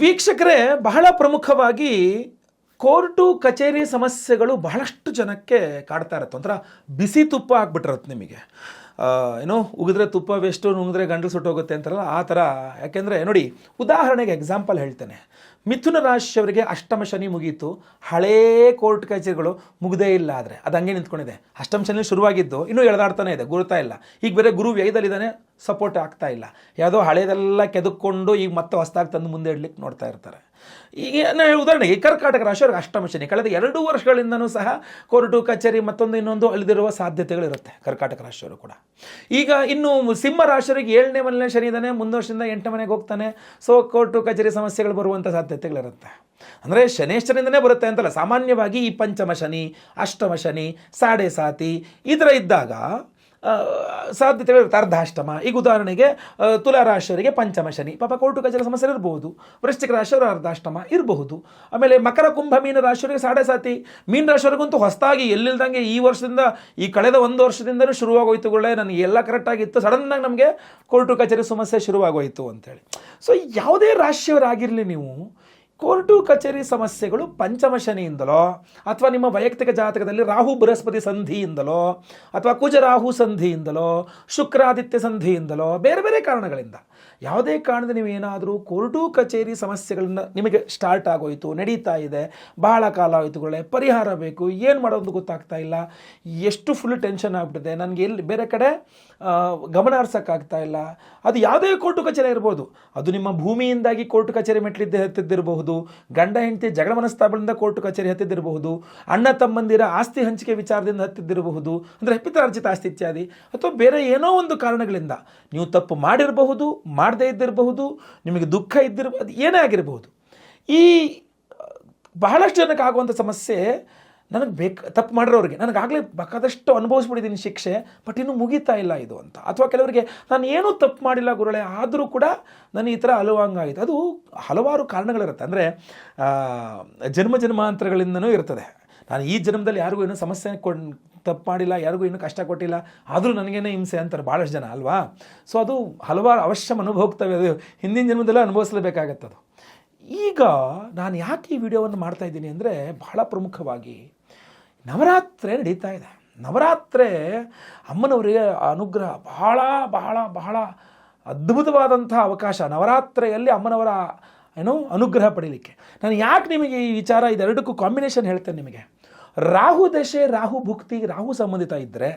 ವೀಕ್ಷಕರೇ, ಬಹಳ ಪ್ರಮುಖವಾಗಿ ಕೋರ್ಟು ಕಚೇರಿ ಸಮಸ್ಯೆಗಳು ಬಹಳಷ್ಟು ಜನಕ್ಕೆ ಕಾಡ್ತಾ ಇರತ್ತೆ. ಒಂಥರ ಬಿಸಿ ತುಪ್ಪ ಆಗ್ಬಿಟ್ಟಿರತ್ತೆ ನಿಮಗೆ. ಏನೋ ಉಗಿದ್ರೆ ತುಪ್ಪ ವೇಸ್ಟು ನುಂಗಿದ್ರೆ ಗಂಟಲು ಸುಟ್ಟೋಗುತ್ತೆ ಅಂತಾರಲ್ಲ, ಆ ಥರ. ಯಾಕೆಂದರೆ, ನೋಡಿ, ಉದಾಹರಣೆಗೆ ಎಕ್ಸಾಂಪಲ್ ಹೇಳ್ತೇನೆ. ಮಿಥುನ ರಾಶಿಯವರಿಗೆ ಅಷ್ಟಮ ಶನಿ ಮುಗೀತು. ಹಳೇ ಕೋರ್ಟ್ ಕಚೇರಿಗಳು ಮುಗದೇ ಇಲ್ಲ ಆದರೆ. ಅದು ಹಂಗೆ ನಿಂತ್ಕೊಂಡಿದೆ. ಅಷ್ಟಮ ಶನಿ ಶುರುವಾಗಿದ್ದು, ಇನ್ನೂ ಎಳೆದಾಡ್ತಾನೆ ಇದೆ, ಗುರುತಾ ಇಲ್ಲ. ಈಗ ಬೇರೆ ಗುರು ವ್ಯಯದಲ್ಲಿದ್ದಾನೆ. ಸಪೋರ್ಟ್ ಆಗ್ತಾ ಇಲ್ಲ. ಯಾವುದೋ ಹಳೇದೆಲ್ಲ ಕೆದಕ್ಕೊಂಡು ಈಗ ಮತ್ತೆ ಹೊಸ್ದಾಗಿ ತಂದು ಮುಂದೆ ಇಡ್ಲಿಕ್ಕೆ ನೋಡ್ತಾ ಇರ್ತಾರೆ. ಈಗ ಉದಾಹರಣೆಗೆ ಕರ್ಕಾಟಕ ಕರ್ನಾಟಕ ರಾಶಿಯವ್ರಿಗೆ ಅಷ್ಟಮ ಶನಿ ಕಳೆದ ಎರಡು ವರ್ಷಗಳಿಂದನೂ ಸಹ ಕೋರ್ಟು, ಕಚೇರಿ ಮತ್ತೊಂದು ಇನ್ನೊಂದು ಅಳಿದಿರುವ ಸಾಧ್ಯತೆಗಳಿರುತ್ತೆ ಕರ್ನಾಟಕ ರಾಶಿಯವರು ಕೂಡ. ಈಗ ಇನ್ನು ಸಿಂಹ ರಾಶಿಯವರಿಗೆ ಏಳನೇ ಮನೆಯ ಶನಿ ಇದ್ದಾನೆ ಮುಂದೆ ವರ್ಷದಿಂದ ಎಂಟು ಮನೆಗೆ ಹೋಗ್ತಾನೆ. ಸೊ ಕೋರ್ಟು, ಕಚೇರಿ ಸಮಸ್ಯೆಗಳು ಬರುವಂಥ ಸಾಧ್ಯತೆಗಳಿರುತ್ತೆ ಅಂದರೆ ಶನೇಶ್ವರಿಂದನೇ ಬರುತ್ತೆ ಅಂತಲ್ಲ, ಸಾಮಾನ್ಯವಾಗಿ ಈ ಪಂಚಮ ಶನಿ, ಅಷ್ಟಮ ಶನಿ, ಸಾಡೆ ಸಾತಿ ಇದರ ಇದ್ದಾಗ ಆ, ಸಾಧ್ಯತೆಗಳಿರುತ್ತೆ ಅರ್ಧಾಷ್ಟಮ ಈಗ ಉದಾಹರಣೆಗೆ ತುಲಾರಾಶಿಯವರಿಗೆ ತುಲಾ ರಾಶಿಯವರಿಗೆ ಪಂಚಮ ಶನಿ. ಪಾಪ ಕೋರ್ಟು ಕಚೇರಿ ಸಮಸ್ಯೆ ಇರಬಹುದು. ವೃಶ್ಚಿಕ ರಾಶಿಯವರು ಅರ್ಧಾಷ್ಟಮ ಇರಬಹುದು. ಆಮೇಲೆ ಮಕರ ಕುಂಭ ಮೀನ ರಾಶಿಯವರಿಗೆ ಸಾಡೆ ಸಾತಿ. ಮೀನ ರಾಶಿಯವರಿಗಂತೂ ಹೊಸದಾಗಿ ಎಲ್ಲಿಲ್ದಂಗೆ ಈ ವರ್ಷದಿಂದ ಈ ಕಳೆದ ಒಂದು ವರ್ಷದಿಂದಲೂ ಶುರುವಾಗೋಯ್ತುಗಳೇ ನನಗೆ ಎಲ್ಲ ಕರೆಕ್ಟಾಗಿತ್ತು ಸಡನ್ನಾಗಿ ನಮಗೆ ಕೋರ್ಟು ಕಚೇರಿ ಸಮಸ್ಯೆ ಶುರುವಾಗೋಯಿತು ಅಂತೇಳಿ. ಸೊ ಯಾವುದೇ ರಾಶಿಯವರಾಗಿರಲಿ ನೀವು ಕೋರ್ಟು ಕಚೇರಿ ಸಮಸ್ಯೆಗಳು ಪಂಚಮ ಶನಿಯಿಂದಲೋ, ಅಥವಾ ನಿಮ್ಮ ವೈಯಕ್ತಿಕ ಜಾತಕದಲ್ಲಿ ರಾಹು ಬೃಹಸ್ಪತಿ ಸಂಧಿಯಿಂದಲೋ, ಅಥವಾ ಕುಜರಾಹು ಸಂಧಿಯಿಂದಲೋ, ಶುಕ್ರಾದಿತ್ಯ ಸಂಧಿಯಿಂದಲೋ, ಬೇರೆ ಬೇರೆ ಕಾರಣಗಳಿಂದ. ಯಾವುದೇ ಕಾರಣದ ನೀವು ಏನಾದರೂ ಕೋರ್ಟು ಕಚೇರಿ ಸಮಸ್ಯೆಗಳನ್ನ ನಿಮಗೆ ಸ್ಟಾರ್ಟ್ ಆಗೋಯಿತು, ನಡೀತಾ ಇದೆ, ಬಹಳ ಕಾಲ ಆಯಿತುಗಳೇ ಪರಿಹಾರ ಬೇಕು, ಏನು ಮಾಡೋದು ಗೊತ್ತಾಗ್ತಾ ಇಲ್ಲ, ಎಷ್ಟು ಫುಲ್ ಟೆನ್ಷನ್ ಆಗ್ಬಿಟ್ಟಿದೆ, ನನಗೆ ಎಲ್ಲಿ ಬೇರೆ ಕಡೆ ಗಮನ ಹರ್ಸೋಕ್ಕಾಗ್ತಾ ಇಲ್ಲ. ಅದು ಯಾವುದೇ ಕೋರ್ಟು ಕಚೇರಿ ಇರ್ಬೋದು ಅದು ನಿಮ್ಮ ಭೂಮಿಯಿಂದಾಗಿ ಕೋರ್ಟು ಕಚೇರಿ ಮೆಟ್ಲಿದ್ದೆ ಹತ್ತಿದ್ದಿರಬಹುದು, ಗಂಡ, ಹೆಂಡತಿ, ಜಗಳ ಮನಸ್ತಾಪದಿಂದ ಕೋರ್ಟು ಕಚೇರಿ ಹತ್ತಿದ್ದಿರಬಹುದು, ಅಣ್ಣ, ತಮ್ಮಂದಿರ ಆಸ್ತಿ ಹಂಚಿಕೆ ವಿಚಾರದಿಂದ ಹತ್ತಿದ್ದಿರಬಹುದು, ಅಂದರೆ ಪಿತ್ರಾರ್ಜಿತ ಆಸ್ತಿ ಇತ್ಯಾದಿ, ಅಥವಾ ಬೇರೆ ಏನೋ ಒಂದು ಕಾರಣಗಳಿಂದ ನೀವು ತಪ್ಪು ಮಾಡಿರಬಹುದು ಮಾಡದೇ ಇದ್ದಿರಬಹುದು, ನಿಮಗೆ ದುಃಖ ಇದ್ದಿರಬಹುದು ಏನೇ ಆಗಿರಬಹುದು. ಈ, ಬಹಳಷ್ಟು ಜನಕ್ಕೆ ಆಗುವಂಥ ಸಮಸ್ಯೆ, ನನಗೆ ಬೇಕು, ತಪ್ಪು ಮಾಡಿರೋರಿಗೆ. ನನಗಾಗಲೇ ಬೇಕಾದಷ್ಟು ಅನುಭವಿಸ್ಬಿಟ್ಟಿದ್ದೀನಿ ಶಿಕ್ಷೆ, ಬಟ್ ಇನ್ನೂ ಮುಗೀತಾ ಇಲ್ಲ ಇದು ಅಂತ. ಅಥವಾ ಕೆಲವರಿಗೆ, ನಾನು ಏನೂ ತಪ್ಪು ಮಾಡಿಲ್ಲ ಗುರುಳೆ ಆದರೂ ಕೂಡ ನಾನು ಈ ಥರ ಅಲುವಂಗಾಯಿತು. ಅದು ಹಲವಾರು ಕಾರಣಗಳಿರುತ್ತೆ. ಅಂದರೆ ಜನ್ಮ ಜನ್ಮಾಂತರಗಳಿಂದನೂ ಇರ್ತದೆ. ನಾನು ಈ ಜನ್ಮದಲ್ಲಿ ಯಾರಿಗೂ ಏನೂ ಸಮಸ್ಯೆ ತಪ್ಪು ಮಾಡಿಲ್ಲ ಯಾರಿಗೂ ಇನ್ನೂ ಕಷ್ಟ ಕೊಟ್ಟಿಲ್ಲ, ಆದರೂ ನನಗೇನೇ ಹಿಂಸೆ ಅಂತಾರೆ ಭಾಳಷ್ಟು ಜನ, ಅಲ್ವಾ? ಸೊ ಅದು ಹಲವಾರು ಅವಶ್ಯ ಅನುಭೋಗ್ತವೆ ಅದು ಹಿಂದಿನ ಜನ್ಮದಲ್ಲೇ ಅನುಭವಿಸಲೇಬೇಕಾಗತ್ತೆ ಅದು. ಈಗ ನಾನು ಯಾಕೆ ಈ ವಿಡಿಯೋವನ್ನು ಮಾಡ್ತಾ ಇದ್ದೀನಿ ಅಂದರೆ ಬಹಳ ಪ್ರಮುಖವಾಗಿ ನವರಾತ್ರಿ ನಡೀತಾ ಇದೆ. ನವರಾತ್ರಿ ಅಮ್ಮನವರಿಗೆ ಅನುಗ್ರಹ, ಬಹಳ ಬಹಳ ಬಹಳ ಅದ್ಭುತವಾದಂಥ ಅವಕಾಶ ನವರಾತ್ರಿಯಲ್ಲಿ ಅಮ್ಮನವರ, ಏನು, ಅನುಗ್ರಹ ಪಡೀಲಿಕ್ಕೆ. ನಾನು ಯಾಕೆ ನಿಮಗೆ ಈ ವಿಚಾರ ಇದೆರಡಕ್ಕೂ ಕಾಂಬಿನೇಷನ್ ಹೇಳ್ತೇನೆ ನಿಮಗೆ. ರಾಹು ದಶೆ, ರಾಹು ಭುಕ್ತಿ, ರಾಹು ಸಂಬಂಧಿತ ಇದ್ದರೆ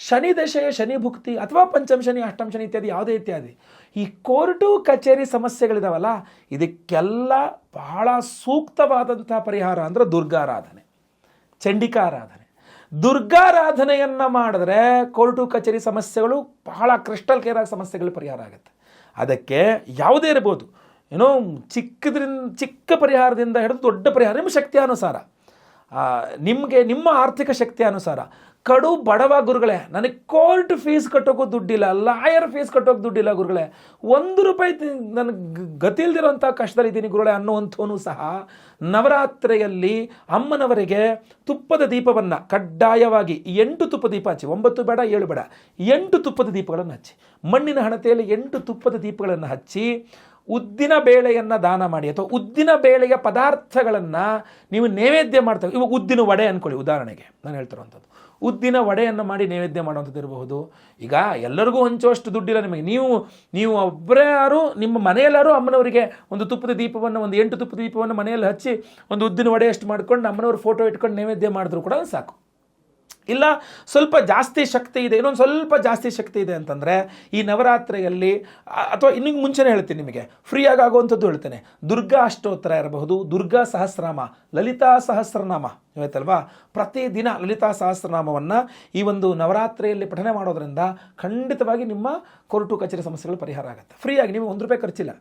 ಶನಿ ದಶೆಯ ಶನಿ ಭುಕ್ತಿ ಅಥವಾ ಪಂಚಮ ಶನಿ, ಅಷ್ಟಮ ಶನಿ ಇತ್ಯಾದಿ ಯಾವುದೇ ಇತ್ಯಾದಿ, ಈ ಕೋರ್ಟು, ಕಚೇರಿ ಸಮಸ್ಯೆಗಳಿದಾವಲ್ಲ, ಇದಕ್ಕೆಲ್ಲ ಬಹಳ ಸೂಕ್ತವಾದಂಥ ಪರಿಹಾರ ಅಂದರೆ ದುರ್ಗಾರಾಧನೆ, ಚಂಡಿಕಾರಾಧನೆ. ದುರ್ಗಾರಾಧನೆಯನ್ನು ಮಾಡಿದ್ರೆ ಕೋರ್ಟು, ಕಚೇರಿ ಸಮಸ್ಯೆಗಳು ಬಹಳ ಕ್ರಿಸ್ಟಲ್ ಕೇರ್ ಆಗಿ ಸಮಸ್ಯೆಗಳು ಪರಿಹಾರ ಆಗುತ್ತೆ. ಅದಕ್ಕೆ ಯಾವುದೇ ಇರ್ಬೋದು, ಏನೋ ಚಿಕ್ಕದ್ರಿಂದ ಚಿಕ್ಕ ಪರಿಹಾರದಿಂದ ಹಿಡಿದು ದೊಡ್ಡ ಪರಿಹಾರ ನಿಮ್ಮ ಶಕ್ತಿ ಅನುಸಾರ. ನಿಮಗೆ, ನಿಮ್ಮ ಆರ್ಥಿಕ ಶಕ್ತಿ ಅನುಸಾರ. ಕಡು, ಬಡವ ಗುರುಗಳೇ, ನನಗೆ ಕೋರ್ಟ್ ಫೀಸ್ ಕಟ್ಟೋಕ್ಕೂ ದುಡ್ಡಿಲ್ಲ ಲಾಯರ್ ಫೀಸ್ ಕಟ್ಟೋಕೆ ದುಡ್ಡಿಲ್ಲ ಗುರುಗಳೇ. ಒಂದು ರೂಪಾಯಿ ನನಗೆ ಗತಿಲ್ದಿರೋಂಥ ಕಷ್ಟದಲ್ಲಿದ್ದೀನಿ ಗುರುಗಳೇ ಅನ್ನುವಂಥವನು ಸಹ ನವರಾತ್ರಿಯಲ್ಲಿ ಅಮ್ಮನವರಿಗೆ ತುಪ್ಪದ ದೀಪವನ್ನು ಕಡ್ಡಾಯವಾಗಿ ಎಂಟು ತುಪ್ಪ ದೀಪ ಹಚ್ಚಿ, ಒಂಬತ್ತು ಬೇಡ, ಏಳು ಬೇಡ, ಎಂಟು ತುಪ್ಪದ ದೀಪಗಳನ್ನು ಹಚ್ಚಿ, ಮಣ್ಣಿನ ಹಣತೆಯಲ್ಲಿ ಎಂಟು ತುಪ್ಪದ ದೀಪಗಳನ್ನು ಹಚ್ಚಿ ಉದ್ದಿನ ಬೇಳೆಯನ್ನು ದಾನ ಮಾಡಿ ಅಥವಾ ಉದ್ದಿನ ಬೇಳೆಯ ಪದಾರ್ಥಗಳನ್ನು ನೀವು ನೈವೇದ್ಯ ಮಾಡ್ತಾ ಇವಾಗ ಉದ್ದಿನ ವಡೆ ಅಂದ್ಕೊಳ್ಳಿ ಉದಾಹರಣೆಗೆ. ನಾನು ಹೇಳ್ತಿರೋವಂಥದ್ದು. ಉದ್ದಿನ ವಡೆಯನ್ನು ಮಾಡಿ ನೈವೇದ್ಯ ಮಾಡುವಂಥದ್ದು ಇರಬಹುದು. ಈಗ ಎಲ್ಲರಿಗೂ ಹಂಚುವಷ್ಟು ದುಡ್ಡಿಲ್ಲ ನಿಮಗೆ. ನೀವು ನೀವು ಒಬ್ಬರೇ ನಿಮ್ಮ ಮನೆಯಲ್ಲಾರು ಅಮ್ಮನವರಿಗೆ ಒಂದು ತುಪ್ಪದ ದೀಪವನ್ನು, ಒಂದು ಎಂಟು ತುಪ್ಪದ ದೀಪವನ್ನು ಮನೆಯಲ್ಲಿ ಹಚ್ಚಿ ಒಂದು ಉದ್ದಿನ ವಡೆಯಷ್ಟು ಮಾಡ್ಕೊಂಡು ಅಮ್ಮನವ್ರ ಫೋಟೋ ಇಟ್ಕೊಂಡು ನೈವೇದ್ಯ ಮಾಡಿದ್ರು ಕೂಡ ಸಾಕು. ಇಲ್ಲ, ಸ್ವಲ್ಪ ಜಾಸ್ತಿ ಶಕ್ತಿ ಇದೆ, ಇನ್ನೊಂದು ಸ್ವಲ್ಪ ಜಾಸ್ತಿ ಶಕ್ತಿ ಇದೆ ಅಂತಂದರೆ ಈ ನವರಾತ್ರಿಯಲ್ಲಿ ಅಥವಾ ಇನ್ನೂ ಮುಂಚೆನೇ ಹೇಳ್ತೀನಿ ನಿಮಗೆ ಫ್ರೀಯಾಗಿ ಆಗುವಂಥದ್ದು ಹೇಳ್ತೇನೆ. ದುರ್ಗಾ ಅಷ್ಟೋತ್ತರ ಇರಬಹುದು, ದುರ್ಗಾ ಸಹಸ್ರನಾಮ, ಲಲಿತಾ ಸಹಸ್ರನಾಮ ಇವತ್ತಲ್ವಾ ಪ್ರತಿದಿನ ಲಲಿತಾ ಸಹಸ್ರನಾಮವನ್ನು ಈ ಒಂದು ನವರಾತ್ರಿಯಲ್ಲಿ ಪಠನೆ ಮಾಡೋದರಿಂದ ಖಂಡಿತವಾಗಿ ನಿಮ್ಮ ಕೊರಟು ಕಚೇರಿ ಸಮಸ್ಯೆಗಳು ಪರಿಹಾರ ಆಗುತ್ತೆ. ಫ್ರೀಯಾಗಿ ನೀವು ಒಂದು ರೂಪಾಯಿ ಖರ್ಚಿಲ್ಲ.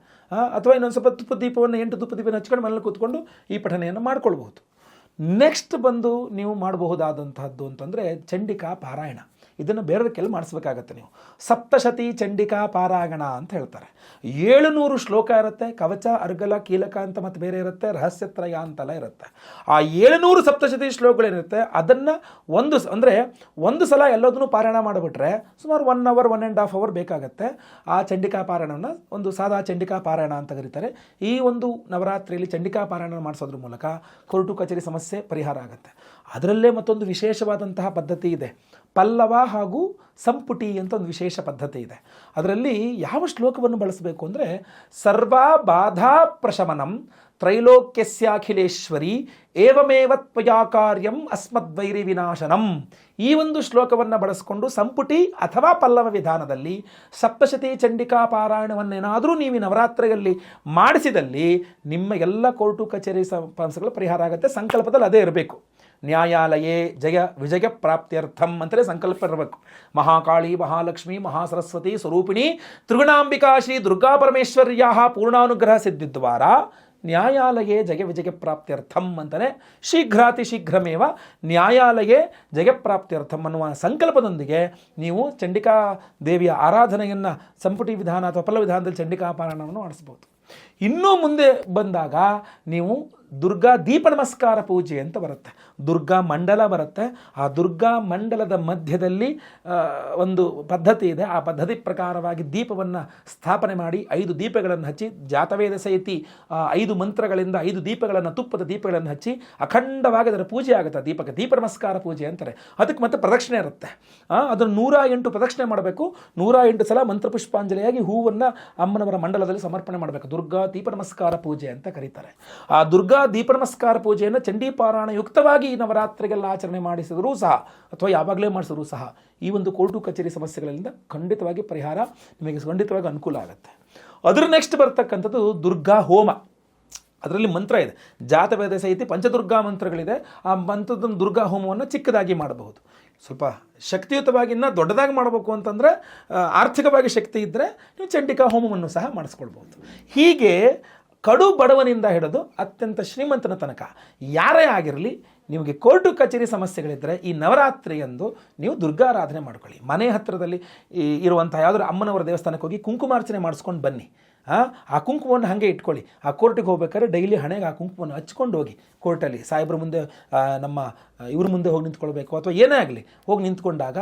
ಅಥವಾ ಇನ್ನೊಂದು ಸ್ವಲ್ಪ ತುಪ್ಪ ದೀಪವನ್ನು, ಎಂಟು ತುಪ್ಪ ದೀಪನ ಹಚ್ಕೊಂಡು ಮನೇಲಿ ಕೂತ್ಕೊಂಡು ಈ ಪಠನೆಯನ್ನು ಮಾಡ್ಕೊಳ್ಬಹುದು. ನೆಕ್ಸ್ಟ್ ಬಂದು ನೀವು ಮಾಡಬಹುದಾದಂತಹದ್ದು ಅಂತಂದರೆ ಚಂಡಿಕಾ ಪಾರಾಯಣ. ಇದನ್ನು ಬೇರೆಯವ್ರ ಕೆಲ ಮಾಡಿಸ್ಬೇಕಾಗತ್ತೆ ನೀವು. ಸಪ್ತಶತಿ ಚಂಡಿಕಾ ಪಾರಾಯಣ ಅಂತ ಹೇಳ್ತಾರೆ. ಏಳುನೂರು ಶ್ಲೋಕ ಇರುತ್ತೆ, ಕವಚ, ಅರ್ಗಲ, ಕೀಲಕ ಅಂತ ಮತ್ತು ಬೇರೆ ಇರುತ್ತೆ ರಹಸ್ಯತ್ರಯ ಅಂತೆಲ್ಲ ಇರುತ್ತೆ. ಆ ಏಳುನೂರು ಸಪ್ತಶತಿ ಶ್ಲೋಕಗಳೇನಿರುತ್ತೆ ಅದನ್ನು ಒಂದು ಅಂದರೆ ಒಂದು ಸಲ ಎಲ್ಲದನ್ನು ಪಾರಾಯಣ ಮಾಡಿಬಿಟ್ರೆ ಸುಮಾರು one hour one and half hour ಬೇಕಾಗತ್ತೆ. ಆ ಚಂಡಿಕಾ ಪಾರಾಯಣವನ್ನು ಒಂದು ಸಾದಾ ಚಂಡಿಕಾ ಪಾರಾಯಣ ಅಂತ ಕರೀತಾರೆ. ಈ ಒಂದು ನವರಾತ್ರಿಯಲ್ಲಿ ಚಂಡಿಕಾ ಪಾರಾಯಣ ಮಾಡಿಸೋದ್ರ ಮೂಲಕ ಕೋರ್ಟು ಕಚೇರಿ ಸಮಸ್ಯೆ ಪರಿಹಾರ ಆಗುತ್ತೆ. ಅದರಲ್ಲೇ ಮತ್ತೊಂದು ವಿಶೇಷವಾದಂತಹ ಪದ್ಧತಿ ಇದೆ. ಪಲ್ಲವ ಹಾಗೂ ಸಂಪುಟಿ ಅಂತ ಒಂದು ವಿಶೇಷ ಪದ್ಧತಿ ಇದೆ. ಅದರಲ್ಲಿ ಯಾವ ಶ್ಲೋಕವನ್ನು ಬಳಸಬೇಕು ಅಂದರೆ, ಸರ್ವ ಬಾಧಾ ಪ್ರಶಮನಂ ತ್ರೈಲೋಕ್ಯಸ್ಯಾಖಿಲೇಶ್ವರಿ ಏವಮೇವ ತ್ವಯಾ ಕಾರ್ಯಂ ಅಸ್ಮದ್ವೈರಿ ವಿನಾಶನಂ. ಈ ಒಂದು ಶ್ಲೋಕವನ್ನು ಬಳಸಿಕೊಂಡು ಸಂಪುಟಿ ಅಥವಾ ಪಲ್ಲವ ವಿಧಾನದಲ್ಲಿ ಸಪ್ತಶತಿ ಚಂಡಿಕಾ ಪಾರಾಯಣವನ್ನೇನಾದರೂ ನೀವು ನವರಾತ್ರಿಯಲ್ಲಿ ಮಾಡಿಸಿದಲ್ಲಿ ನಿಮ್ಮ ಎಲ್ಲ ಕೋರ್ಟು ಕಚೇರಿ ಸಮಸ್ಯೆಗಳು ಪರಿಹಾರ ಆಗುತ್ತೆ. ಸಂಕಲ್ಪದಲ್ಲಿ ಅದೇ ಇರಬೇಕು. ನ್ಯಾಯಾಲಯೇ ಜಯ ವಿಜಯ ಪ್ರಾಪ್ತ್ಯರ್ಥಂ ಅಂತಲೇ ಸಂಕಲ್ಪ ಇರಬೇಕು. ಮಹಾಕಾಳಿ, ಮಹಾಲಕ್ಷ್ಮಿ, ಮಹಾಸರಸ್ವತಿ ಸ್ವರೂಪಿಣಿ, ತ್ರಿಗುಣಾಂಬಿಕಾ ಶ್ರೀ ದುರ್ಗಾ ಪರಮೇಶ್ವರ್ಯಾ ಪೂರ್ಣಾನುಗ್ರಹ ಸಿದ್ಧಿದ್ವಾರ ನ್ಯಾಯಾಲಯೇ ಜಯ ವಿಜಯ ಪ್ರಾಪ್ತ್ಯರ್ಥಂ ಅಂತಲೇ ಶೀಘ್ರಾತಿ ಶೀಘ್ರಮೇವ ನ್ಯಾಯಾಲಯೇ ಜಯಪ್ರಾಪ್ತ್ಯರ್ಥಂ ಅನ್ನುವ ಸಂಕಲ್ಪದೊಂದಿಗೆ ನೀವು ಚಂಡಿಕಾ ದೇವಿಯ ಆರಾಧನೆಯನ್ನು ಸಂಪುಟಿ ವಿಧಾನ ಅಥವಾ ಪಲ್ಲ ವಿಧಾನದಲ್ಲಿ ಚಂಡಿಕಾ ಪಾರಾಯಣವನ್ನು ಮಾಡಿಸ್ಬೋದು ಇನ್ನೂ ಮುಂದೆ ಬಂದಾಗ ನೀವು ದುರ್ಗಾ ದೀಪ ನಮಸ್ಕಾರ ಪೂಜೆ ಅಂತ ಬರುತ್ತೆ. ದುರ್ಗಾ ಮಂಡಲ ಬರುತ್ತೆ. ಆ ದುರ್ಗಾ ಮಂಡಲದ ಮಧ್ಯದಲ್ಲಿ ಒಂದು ಪದ್ಧತಿ ಇದೆ. ಆ ಪದ್ಧತಿ ಪ್ರಕಾರವಾಗಿ ದೀಪವನ್ನು ಸ್ಥಾಪನೆ ಮಾಡಿ ಐದು ದೀಪಗಳನ್ನು ಹಚ್ಚಿ, ಜಾತವೇದ ಸಹಿತಿ ಐದು ಮಂತ್ರಗಳಿಂದ ಐದು ದೀಪಗಳನ್ನು, ತುಪ್ಪದ ದೀಪಗಳನ್ನು ಹಚ್ಚಿ, ಅಖಂಡವಾಗಿ ಅದರ ಪೂಜೆ ಆಗುತ್ತೆ. ದೀಪಕ್ಕೆ ದೀಪ ನಮಸ್ಕಾರ ಪೂಜೆ ಅಂತಾರೆ. ಅದಕ್ಕೆ ಮತ್ತೆ ಪ್ರದಕ್ಷಿಣೆ ಇರುತ್ತೆ. ಅದನ್ನು ನೂರ ಎಂಟು ಪ್ರದಕ್ಷಿಣೆ ಮಾಡಬೇಕು. ನೂರ ಎಂಟು ಸಲ ಮಂತ್ರಪುಷ್ಪಾಂಜಲಿಯಾಗಿ ಹೂವನ್ನು ಅಮ್ಮನವರ ಮಂಡಲದಲ್ಲಿ ಸಮರ್ಪಣೆ ಮಾಡಬೇಕು. ದುರ್ಗಾ ದೀಪ ನಮಸ್ಕಾರ ಪೂಜೆ ಅಂತ ಕರೀತಾರೆ. ಆ ದುರ್ಗಾ ದೀಪ ನಮಸ್ಕಾರ ಪೂಜೆಯನ್ನು ಚಂಡೀಪಾರಾಯಣ ಯುಕ್ತವಾಗಿ ಈ ನವರಾತ್ರಿಗೆಲ್ಲ ಆಚರಣೆ ಮಾಡಿಸಿದರೂ ಸಹ ಅಥವಾ ಯಾವಾಗಲೇ ಮಾಡಿಸಿದ್ರು ಸಹ ಈ ಒಂದು ಕೋರ್ಟು ಕಚೇರಿ ಸಮಸ್ಯೆಗಳಿಂದ ಖಂಡಿತವಾಗಿ ಪರಿಹಾರ ನಿಮಗೆ ಖಂಡಿತವಾಗಿ ಅನುಕೂಲ ಆಗುತ್ತೆ. ಅದ್ರ ನೆಕ್ಸ್ಟ್ ಬರ್ತಕ್ಕಂಥದ್ದು ದುರ್ಗಾ ಹೋಮ. ಅದರಲ್ಲಿ ಮಂತ್ರ ಇದೆ. ಜಾತವೇದ ಸಹಿತ ಪಂಚದುರ್ಗಾ ಮಂತ್ರಗಳಿದೆ. ಆ ಮಂತ್ರದ ದುರ್ಗಾ ಹೋಮವನ್ನು ಚಿಕ್ಕದಾಗಿ ಮಾಡಬಹುದು. ಸ್ವಲ್ಪ ಶಕ್ತಿಯುತವಾಗಿ ಇನ್ನೂ ದೊಡ್ಡದಾಗಿ ಮಾಡಬೇಕು ಅಂತಂದರೆ ಆರ್ಥಿಕವಾಗಿ ಶಕ್ತಿ ಇದ್ದರೆ ನೀವು ಚಂಡಿಕಾ ಹೋಮವನ್ನು ಸಹ ಮಾಡಿಸ್ಕೊಳ್ಬೋದು ಹೀಗೆ ಕಡು ಬಡವನಿಂದ ಹಿಡಿದು ಅತ್ಯಂತ ಶ್ರೀಮಂತನ ತನಕ ಯಾರೇ ಆಗಿರಲಿ ನಿಮಗೆ ಕೋರ್ಟು ಕಚೇರಿ ಸಮಸ್ಯೆಗಳಿದ್ದರೆ ಈ ನವರಾತ್ರಿಯಂದು ನೀವು ದುರ್ಗಾರಾಧನೆ ಮಾಡ್ಕೊಳ್ಳಿ. ಮನೆ ಹತ್ತಿರದಲ್ಲಿ ಇರುವಂಥ ಯಾವುದಾದ್ರು ಅಮ್ಮನವರ ದೇವಸ್ಥಾನಕ್ಕೆ ಹೋಗಿ ಕುಂಕುಮಾರ್ಚನೆ ಮಾಡಿಸ್ಕೊಂಡು ಬನ್ನಿ. ಆ ಕುಂಕುಮವನ್ನು ಹಾಗೆ ಇಟ್ಕೊಳ್ಳಿ. ಆ ಕೋರ್ಟಿಗೆ ಹೋಗ್ಬೇಕಾದ್ರೆ ಡೈಲಿ ಹಣೆಗೆ ಆ ಕುಂಕುಮವನ್ನು ಹಚ್ಕೊಂಡು ಹೋಗಿ ಕೋರ್ಟಲ್ಲಿ. ಸಾಹೇಬ್ರ ಮುಂದೆ ನಮ್ಮ ಇವ್ರ ಮುಂದೆ ಹೋಗಿ ನಿಂತ್ಕೊಳ್ಬೇಕು ಅಥವಾ ಏನೇ ಆಗಲಿ, ಹೋಗಿ ನಿಂತ್ಕೊಂಡಾಗ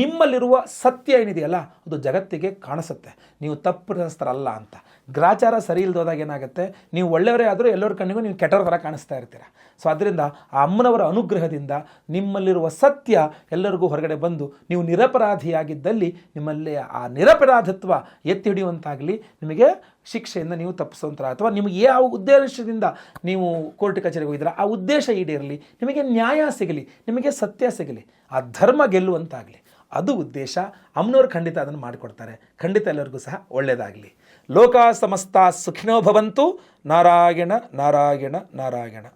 ನಿಮ್ಮಲ್ಲಿರುವ ಸತ್ಯ ಏನಿದೆಯಲ್ಲ, ಅದು ಜಗತ್ತಿಗೆ ಕಾಣಿಸುತ್ತೆ. ನೀವು ತಪ್ಪು ತಪ್ಪಿತಸ್ಥರಲ್ಲ ಅಂತ. ಗ್ರಾಚಾರ ಸರಿ ಇಲ್ದೋದಾಗ ಏನಾಗುತ್ತೆ, ನೀವು ಒಳ್ಳೆಯವರೇ ಆದರೂ ಎಲ್ಲರ ಕಣ್ಣಿಗೂ ನೀವು ಕೆಟ್ಟವ್ರ ಥರ ಕಾಣಿಸ್ತಾ ಇರ್ತೀರ. ಸೊ ಅದರಿಂದ ಆ ಅಮ್ಮನವರ ಅನುಗ್ರಹದಿಂದ ನಿಮ್ಮಲ್ಲಿರುವ ಸತ್ಯ ಎಲ್ಲರಿಗೂ ಹೊರಗಡೆ ಬಂದು ನೀವು ನಿರಪರಾಧಿಯಾಗಿದ್ದಲ್ಲಿ ನಿಮ್ಮಲ್ಲಿ ಆ ನಿರಪರಾಧತ್ವ ಎತ್ತಿ ಹಿಡಿಯುವಂತಾಗಲಿ, ನಿಮಗೆ ಶಿಕ್ಷೆಯಿಂದ ನೀವು ತಪ್ಪಿಸುವಂಥ ಅಥವಾ ನಿಮಗೆ ಯಾವ ಉದ್ದೇಶದಿಂದ ನೀವು ಕೋರ್ಟ್ ಕಚೇರಿಗೆ ಹೋಗಿದ್ರೆ ಆ ಉದ್ದೇಶ ಈಡೇರಲಿ, ನಿಮಗೆ ನ್ಯಾಯ ಸಿಗಲಿ, ನಿಮಗೆ ಸತ್ಯ ಸಿಗಲಿ, ಆ ಧರ್ಮ ಗೆಲ್ಲುವಂತಾಗಲಿ, ಅದು ಉದ್ದೇಶ. ಅಮ್ಮನವರು ಖಂಡಿತ ಅದನ್ನು ಮಾಡಿಕೊಡ್ತಾರೆ. ಖಂಡಿತ ಎಲ್ಲರಿಗೂ ಸಹ ಒಳ್ಳೆಯದಾಗಲಿ ಲೋಕ ಸಮಸ್ತ ಸುಖಿನೋ ಭವಂತು. ನಾರಾಯಣ ನಾರಾಯಣ ನಾರಾಯಣ.